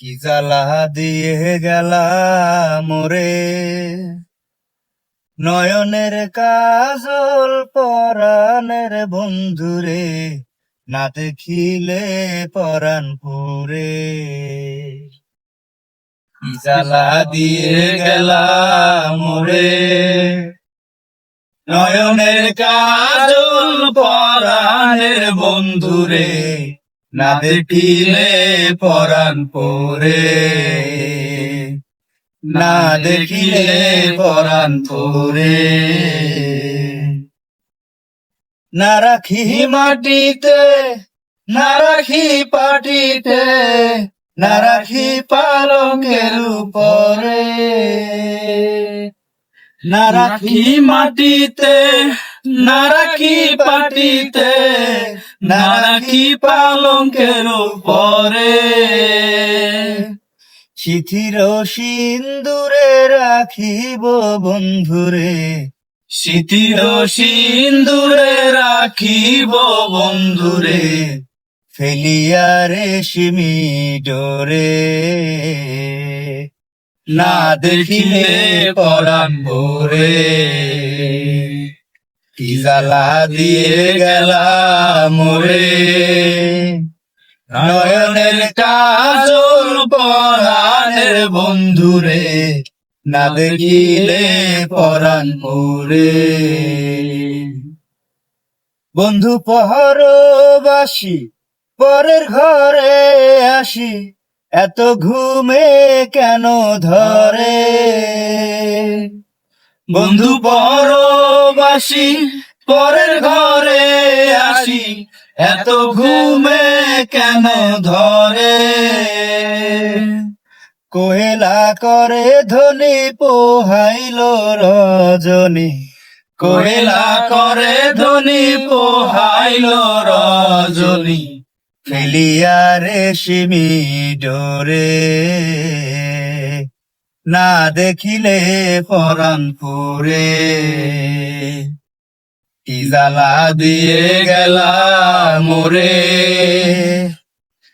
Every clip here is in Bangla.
কি জ্বালা দিয়ে গেলা মোরে নয়নের কাজল পরাণের বন্ধুরে না দেখিলে পরাণ পুরে কি জ্বালা দিয়ে গেলা মোরে নয়নের কাজল পরাণের বন্ধুরে না দেখিলে পরাণ পরে। না দেখিলে পরাণ পরে। না রাখি মাটিতে, না রাখি পাটিতে, না রাখি পালকের উপরে। না রাখি মাটিতে, না রাখি পাটিতে না রাখি পালঙ্কের উপরে? শিথির সিন্দুরে রাখিব বন্ধুরে। শিথির সিন্দুরে রাখিব বন্ধুরে। ফেলিয়া রেশমি ডোরে। না দেখিলে পরাণ ভোরে কি জ্বালা দিয়ে গেলা মোরে নয়নের কাজল পরাণের বন্ধুরে না দেখিলে পরাণ মোরে বন্ধু পহরবাসী, পরের ঘরে আসি, এত ঘুমে কেন ধরে? বন্ধু পরবাসী, পরের ঘরে আসি। এত ঘুমে কেন ধরে? কোহেলা করে ধনী পোহাইল রজনী। কোহেলা করে ধনী পোহাইল রজনী। ফেলিয়া রেশমি ডোরে। না দেখিলে পরাণ জ্বালা দিয়ে গেলা মোরে?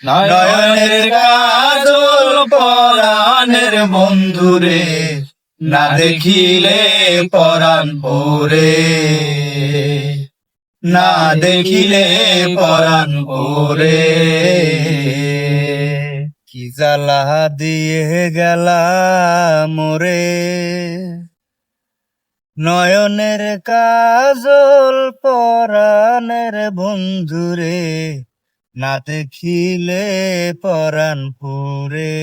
নয়নের কাজল পরাণের বন্ধুরে, না দেখিলে পরাণ পরে। না দেখিলে পরাণ পরে। কি জ্বালা দিয়ে গেলা মোরে নয়নের কাজল পরাণের বন্ধুরে না দেখিলে পরাণ পুরে।